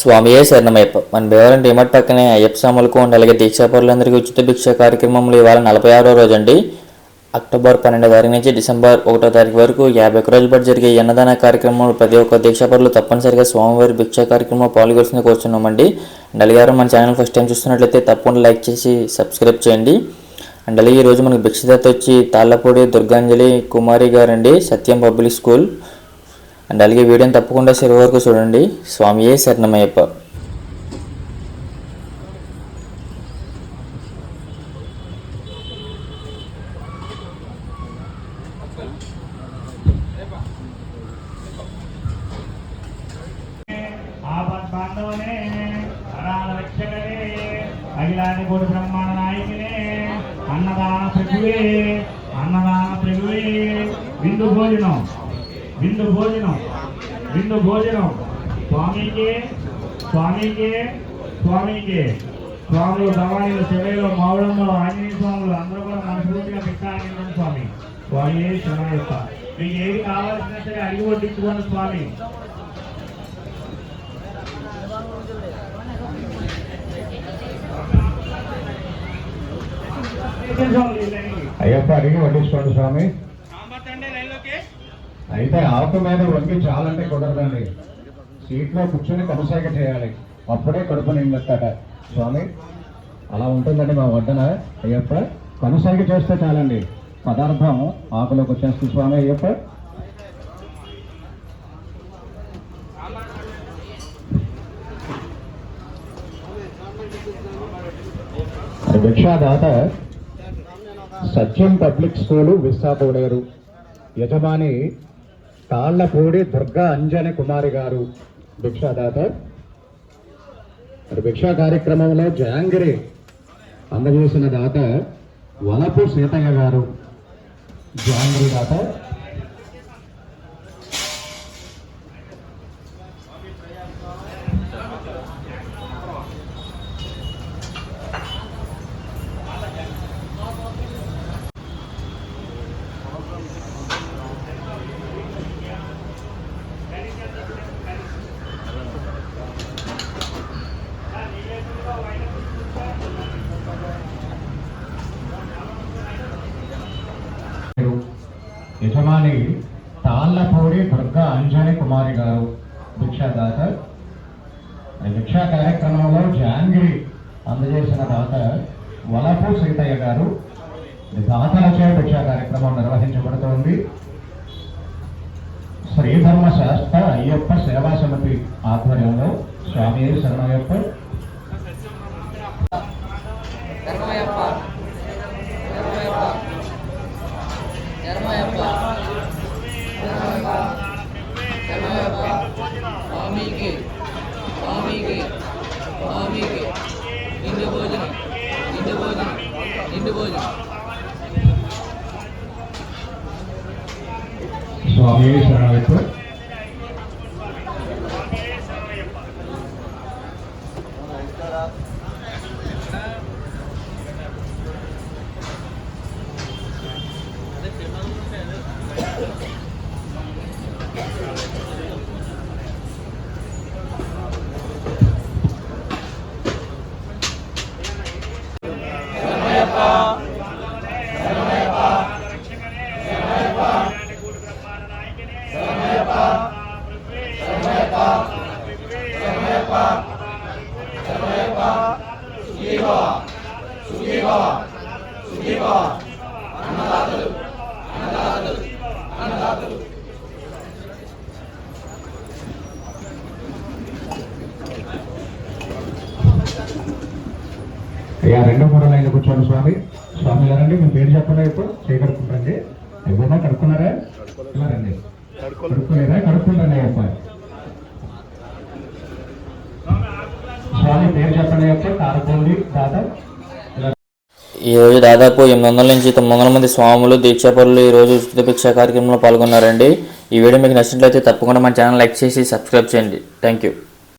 స్వామియే శరణమయ్యప్ప. మన భీమవరం డిమట్ పక్కనే అయ్యప్ప స్వాములకు అండ్ అలాగే దీక్షాపరులందరికీ ఉచిత భిక్ష కార్యక్రమంలో ఇవాళ నలభై ఆరో రోజు అండి అక్టోబర్ పన్నెండో తారీఖు నుంచి డిసెంబర్ ఒకటో తారీఖు వరకు యాభై ఒక్క రోజుల పాటు జరిగే అన్నదాన కార్యక్రమంలో ప్రతి ఒక్క దీక్షాపరులు తప్పనిసరిగా స్వామివారి భిక్ష కార్యక్రమంలో పాల్గొల్సింది కోరుచున్నామండి. అండ్ అలాగే మన ఛానల్ ఫస్ట్ టైం చూస్తున్నట్లయితే తప్పకుండా లైక్ చేసి సబ్స్క్రైబ్ చేయండి. అండ్ అలాగే ఈరోజు మనకి భిక్షదాత వచ్చి తాళ్ళపూడి దుర్గాంజలి కుమారి గారండి సత్యం పబ్లిక్ స్కూల్. అండ్ అలాగే వీడియోని తప్పకుండా చివరి వరకు చూడండి. స్వామియే శరణమయ్యప్ప. ఆపద్బాంధవనే కోటి బ్రహ్మాండ నాయకినే అన్నదాన ప్రభువే అన్నదాన ప్రభువే విందు భోజనం. విందు భోజనం విందు భోజనం. స్వామికి స్వామికి స్వామికి స్వాములు దవాణిలు శివయ్యలు మావుడమ్మలు ఆంజనేయ స్వాములు అందరూ కూడా మనస్ఫూర్తిగా పెట్టాలి స్వామి. స్వామి శరణయ్యప్ప మీకు ఏది కావాల్సిన సరే అడిగి వడ్డించుకోండి స్వామి. అయ్యప్ప అడిగి వడ్డించుకోండి స్వామి. అయితే ఆకు మీద వంగి చాలంటే కుదరదండి. సీట్లో కూర్చొని కనుసాగ చేయాలి. అప్పుడే కడుపు నిండట స్వామి అలా ఉంటుందండి మా వడ్డన అయ్యప్ప. కనుసాగ చేస్తే చాలండి. పదార్థం ఆకులోకి వచ్చేస్తుంది స్వామి అయ్యప్ప. భిక్షాదాత సత్యం పబ్లిక్ స్కూలు విశాఖోడేరు యజమాని తాళ్ళపూడి దుర్గా అంజన కుమారి గారు. భిక్షాదాత. మరి భిక్షా కార్యక్రమంలో జాంగిరి అందజేసిన దాత వలపు సీతయ్య గారు. జాంగిరి దాత. యజమాని తాళ్ళపూడి దుర్గా అంజని కుమారి గారు. భిక్షాదాత. భిక్షా కార్యక్రమంలో జాంగిరి అందజేసిన దాత వలపు సీతయ్య గారు. దాతలచే భిక్షా కార్యక్రమం నిర్వహించబడుతోంది. శ్రీధర్మ శాస్త్ర అయ్యప్ప సేవా సమితి ఆధ్వర్యంలో స్వామి శరణయ్యప్ప സ്വാമിയെ ശരണപ്പെട്ട് అయ్యా రెండో మూడో లైన్ కూర్చోండి స్వామి. స్వామి గారండి మీ పేరు చెప్పండి ఇప్పుడు. చేయగడుకుంటండి ఎవరైనా కడుక్కున్నారా? రండి కడుక్కునేదా కడుక్కుంటాను అయ్యప్ప స్వామి పేరు ఈరోజు ఈ రోజు దాదాపు ఎనిమిది వందల నుంచి తొమ్మిది వందల మంది స్వాములు దీక్షాపరులు ఈ రోజు ఉచిత భిక్ష కార్యక్రమంలో పాల్గొన్నారండి. ఈ వీడియో మీకు నచ్చినట్లయితే తప్పకుండా మన ఛానల్ లైక్ చేసి సబ్స్క్రైబ్ చేయండి. Thank you